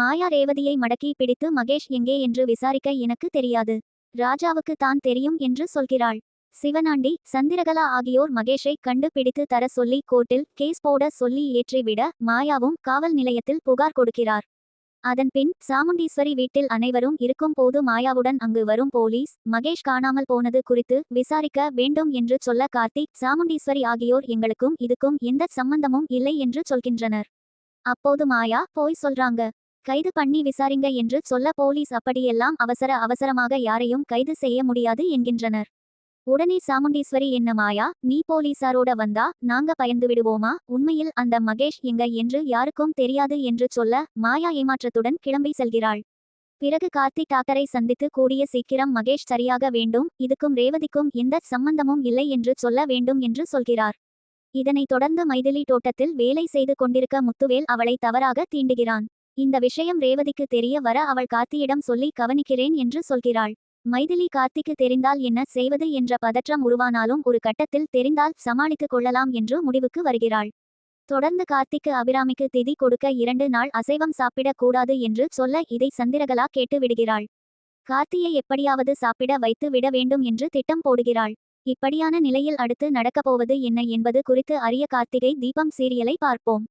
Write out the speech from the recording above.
மாயா ரேவதியை மடக்கி பிடித்து மகேஷ் எங்கே என்று விசாரிக்க எனக்கு தெரியாது. ராஜாவுக்கு தான் தெரியும் என்று சொல்கிறாள். சிவனாண்டி சந்திரகலா ஆகியோர் மகேஷை கண்டு பிடித்து தர சொல்லி கோர்ட்டில் கேஸ் போட சொல்லி ஏற்றிவிட மாயாவும் காவல் நிலையத்தில் புகார் கொடுக்கிறார். அதன்பின் சாமுண்டீஸ்வரி வீட்டில் அனைவரும் இருக்கும் போது மாயாவுடன் அங்கு வரும் போலீஸ் மகேஷ் காணாமல் போனது குறித்து விசாரிக்க வேண்டும் என்று சொல்ல கார்த்திக் சாமுண்டீஸ்வரி ஆகியோர் எங்களுக்கும் இதுக்கும் எந்த சம்பந்தமும் இல்லை என்று சொல்கின்றனர். அப்போது மாயா போய் சொல்றாங்க. கைது பண்ணி விசாரிங்க என்று சொல்ல போலீஸ் அப்படியெல்லாம் அவசர அவசரமாக யாரையும் கைது செய்ய முடியாது என்கின்றனர். உடனே சாமுண்டீஸ்வரி என்ன மாயா நீ போலீசாரோட வந்தா நாங்க பயந்து விடுவோமா? உண்மையில் அந்த மகேஷ் எங்க என்று யாருக்கும் தெரியாது என்று சொல்ல மாயா ஏமாற்றத்துடன் கிளம்பி செல்கிறாள். பிறகு கார்த்திக் டாக்டரை சந்தித்து கூடிய சீக்கிரம் மகேஷ் சரியாக வேண்டும் இதுக்கும் ரேவதிக்கும் எந்த சம்பந்தமும் இல்லை என்று சொல்ல வேண்டும் என்று சொல்கிறார். இதனைத் தொடர்ந்து மைதிலி தோட்டத்தில் வேலை செய்து கொண்டிருக்க முத்துவேல் அவளை தவறாக தீண்டுகிறான். இந்த விஷயம் ரேவதிக்கு தெரிய வர அவள் கார்த்தியிடம் சொல்லி கவனிக்கிறேன் என்று சொல்கிறாள். மைதிலி கார்த்திக்கு தெரிந்தால் என்ன செய்வது என்ற பதற்றம் உருவானாலும் ஒரு கட்டத்தில் தெரிந்தால் சமாளித்துக் கொள்ளலாம் என்று முடிவுக்கு வருகிறாள். தொடர்ந்து கார்த்திக்கு அபிராமிக்கு திதி கொடுக்க இரண்டு நாள் அசைவம் சாப்பிடக் கூடாது என்று சொல்ல இதை சந்திரகலா கேட்டு விடுகிறாள். கார்த்தியை எப்படியாவது சாப்பிட வைத்து விட வேண்டும் என்று திட்டம் போடுகிறாள். இப்படியான நிலையில் அடுத்து நடக்கப்போவது என்ன என்பது குறித்து அறிய கார்த்திகை தீபம் சீரியலை பார்ப்போம்.